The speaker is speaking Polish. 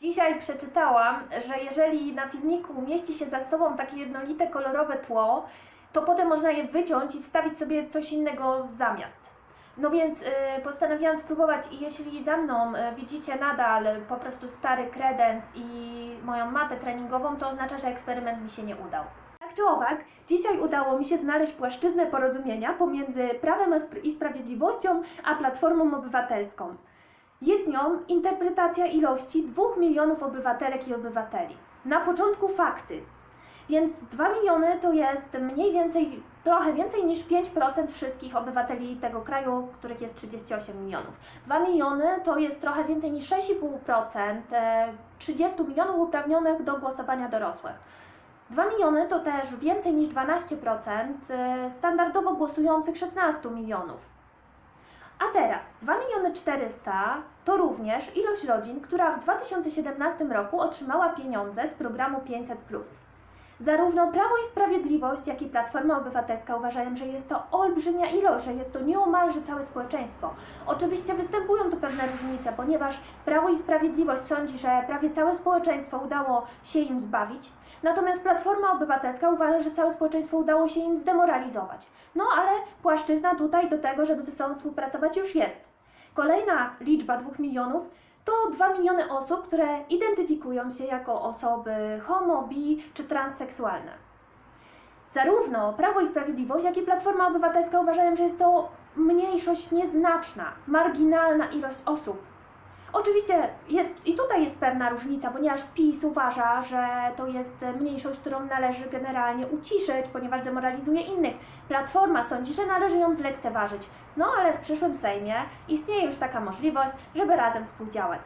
Dzisiaj przeczytałam, że jeżeli na filmiku mieści się za sobą takie jednolite kolorowe tło, to potem można je wyciąć i wstawić sobie coś innego zamiast. No więc y, postanowiłam spróbować i jeśli za mną y, widzicie nadal po prostu stary kredens i moją matę treningową, to oznacza, że eksperyment mi się nie udał. Tak czy owak, dzisiaj udało mi się znaleźć płaszczyznę porozumienia pomiędzy Prawem i Sprawiedliwością a Platformą Obywatelską. Jest nią interpretacja ilości 2 milionów obywatelek i obywateli. Na początku fakty. Więc 2 miliony to jest mniej więcej, trochę więcej niż 5% wszystkich obywateli tego kraju, których jest 38 milionów. 2 miliony to jest trochę więcej niż 6,5% e, 30 milionów uprawnionych do głosowania dorosłych. 2 miliony to też więcej niż 12% e, standardowo głosujących 16 milionów. A teraz 2 miliony 400 to również ilość rodzin, która w 2017 roku otrzymała pieniądze z programu 500. Zarówno Prawo i Sprawiedliwość, jak i Platforma Obywatelska uważają, że jest to olbrzymia ilość, że jest to nieomalże całe społeczeństwo. Oczywiście występują tu pewne różnice, ponieważ Prawo i Sprawiedliwość sądzi, że prawie całe społeczeństwo udało się im zbawić, natomiast Platforma Obywatelska uważa, że całe społeczeństwo udało się im zdemoralizować. No ale płaszczyzna tutaj do tego, żeby ze sobą współpracować już jest. Kolejna liczba 2 milionów to 2 miliony osób, które identyfikują się jako osoby homo, bi czy transseksualne. Zarówno Prawo i Sprawiedliwość, jak i Platforma Obywatelska uważają, że jest to mniejszość nieznaczna, marginalna ilość osób. Oczywiście jest, i tutaj jest pewna różnica, ponieważ PiS uważa, że to jest mniejszość, którą należy generalnie uciszyć, ponieważ demoralizuje innych. Platforma sądzi, że należy ją zlekceważyć. No ale w przyszłym Sejmie istnieje już taka możliwość, żeby razem współdziałać.